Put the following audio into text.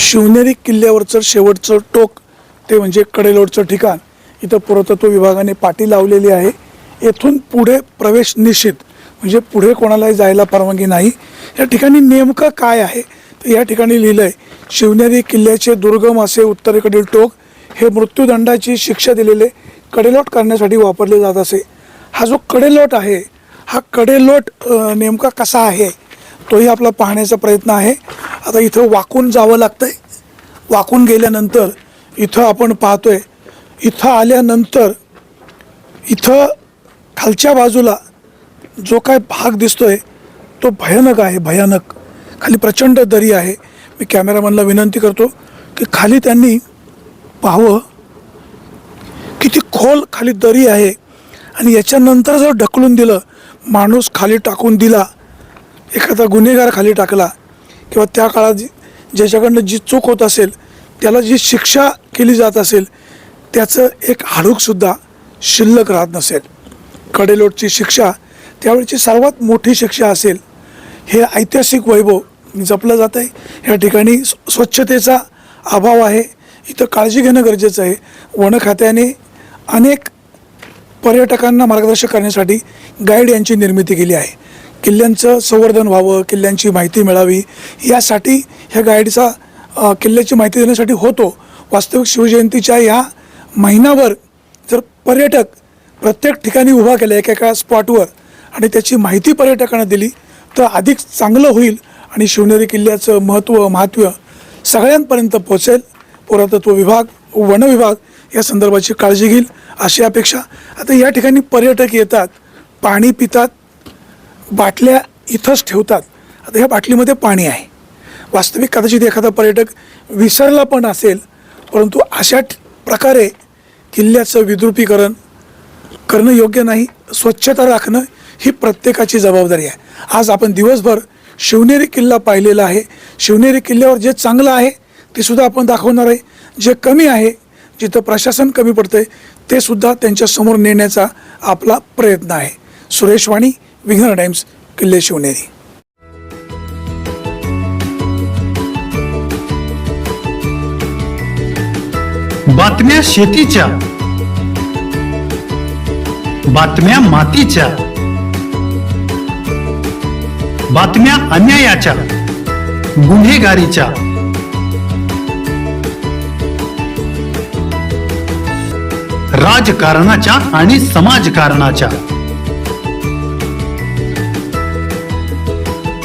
शिवनेरी किल्ल्यावरचं शेवटचं टोक ते म्हणजे कडेलोटचं ठिकाण. इथं पुरातत्व विभागाने पाटी लावलेली आहे. येथून पुढे प्रवेश निश्चित म्हणजे पुढे कोणालाही जायला परवानगी नाही. या ठिकाणी नेमकं काय आहे? तर या ठिकाणी लिहिलं आहे शिवनेरी किल्ल्याचे दुर्गम असे उत्तरेकडील टोक हे मृत्यूदंडाची शिक्षा दिलेले कडेलोट करण्यासाठी वापरले जात असे. हा जो कडेलोट आहे हा कडेलोट नेमका कसा आहे? तोही आपला पाहण्याचा प्रयत्न आहे. आता इथं वाकून जावं लागतंय. वाकून गेल्यानंतर इथं आपण पाहतोय इथं आल्यानंतर इथं खालच्या बाजूला जो काय भाग दिसतोय तो भयानक आहे भयानक. खाली प्रचंड दरी आहे. मी कॅमेरामॅनला विनंती करतो की खाली त्यांनी पाहावं. किती खोल खाली दरी आहे. आणि याच्यानंतर जर ढकलून दिलं माणूस खाली टाकून दिला एखादा गुन्हेगार खाली टाकला किंवा त्या काळात ज्याच्याकडनं जी चूक होत असेल त्याला जी शिक्षा केली जात असेल त्याचं एक हाडूकसुद्धा शिल्लक राहत नसेल. कडेलोटची शिक्षा त्यावेळची सर्वात मोठी शिक्षा असेल हे ऐतिहासिक वैभव जपलं जात आहे. या ठिकाणी स्व- स्वच्छतेचा अभाव आहे. इथं काळजी घेणं गरजेचं आहे. वन खात्याने अनेक पर्यटकांना मार्गदर्शन करण्यासाठी गाईड यांची निर्मिती केली आहे. किल्ल्यांचं संवर्धन व्हावं किल्ल्यांची माहिती मिळावी यासाठी ह्या गाईडचा किल्ल्याची माहिती देण्यासाठी होतो. वास्तविक शिवजयंतीच्या या महिनाभर जर पर्यटक प्रत्येक ठिकाणी उभा केला एकेका स्पॉटवर आणि त्याची माहिती पर्यटकांना दिली तर अधिक चांगलं होईल आणि शिवनेरी किल्ल्याचं महत्त्व महात्म्य सगळ्यांपर्यंत पोहोचेल. पुरातत्व विभाग वन विभाग या संदर्भाची काळजी घेईल अशी अपेक्षा. आता या ठिकाणी पर्यटक येतात पाणी पितात बाटल्या इथंच ठेवतात. आता ह्या बाटलीमध्ये पाणी आहे. वास्तविक कदाचित एखादा पर्यटक विसरला पण असेल परंतु अशा प्रकारे किल्ल्याचं विद्रुपीकरण करणं योग्य नाही स्वच्छता राखणं ही प्रत्येकाची जबाबदारी आहे. आज आपण दिवसभर शिवनेरी किल्ला पाहिलेला आहे. शिवनेरी किल्ल्यावर जे चांगलं आहे ते सुद्धा आपण दाखवणार आहे. जे कमी आहे जिथं प्रशासन कमी पडतंय ते सुद्धा त्यांच्यासमोर नेण्याचा आपला प्रयत्न आहे. सुरेश वाणी विघ्न टाइम्स किल्ले शिवनेरी. बातम्या शेतीच्या बातम्या मातीच्या बातम्या अन्यायाच्या गुन्हेगारीच्या. राजकारणाच्या आणि समाजकारणाच्या.